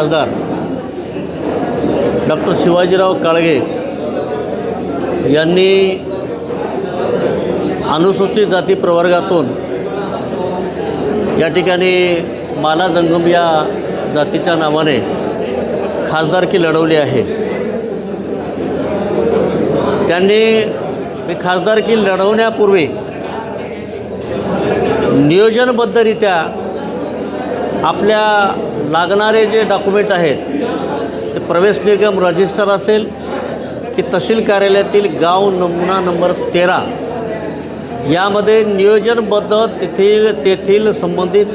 खासदार डॉक्टर शिवाजीराव काळगे यांनी अनुसूचित जाती प्रवर्गातून या ठिकाणी माला जंगम या जातीच्या नावाने खासदारकी लढवली आहे. त्यांनी ही खासदारकी लढवण्यापूर्वी नियोजनबद्धरित्या आपल्या लागणारे जे डॉक्युमेंट आहेत ते प्रवेश निगम रजिस्टर असेल की तहसील कार्यालयातील गाव नमुना नंबर तेरा. यामध्ये नियोजनबद्ध तेथील तेथील संबंधित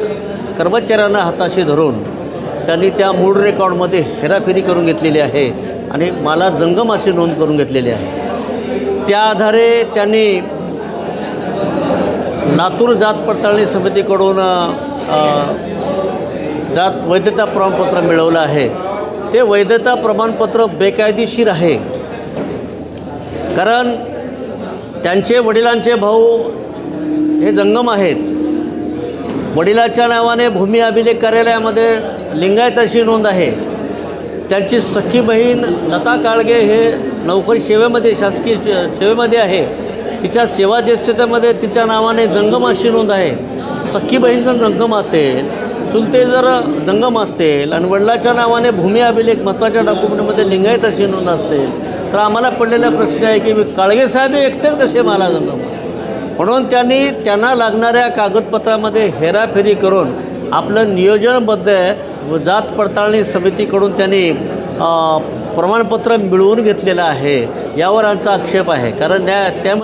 कर्मचाऱ्यांना हाताशी धरून त्यांनी त्या मूळ रेकॉर्डमध्ये हेराफेरी करून घेतलेली आहे आणि मला जंगम अशी नोंद करून घेतलेली आहे. त्या आधारे त्यांनी लातूर जात पडताळणी समितीकडून जात वैधता प्रमाणपत्र मिळवलं आहे. ते वैधता प्रमाणपत्र बेकायदेशीर आहे. कारण त्यांचे वडिलांचे भाऊ हे जंगम आहेत. वडिलाच्या नावाने भूमी अभिलेख कार्यालयामध्ये लिंगायत अशी नोंद आहे. त्यांची सख्खी बहीण लता काळगे हे नोकरी सेवेमध्ये शासकीय सेवेमध्ये आहे. तिच्या सेवा ज्येष्ठतेमध्ये तिच्या नावाने जंगम अशी नोंद आहे. सख्खी बहीण जर जंगम असेल चुलते जर जंगम असतील आणि वडिलाच्या नावाने भूमी अभिलेख महत्त्वाच्या डॉक्युमेंटमध्ये लिंगायताची नोंद असतील तर आम्हाला पडलेला प्रश्न आहे की मी काळगे साहेब एकटेच कसे मला जंगम म्हणून त्यांनी त्यांना लागणाऱ्या कागदपत्रामध्ये हेराफेरी करून आपलं नियोजनबद्ध व जात पडताळणी समितीकडून त्यांनी प्रमाणपत्र मिळवून घेतलेलं आहे यावर आमचा आक्षेप आहे. कारण त्या त्या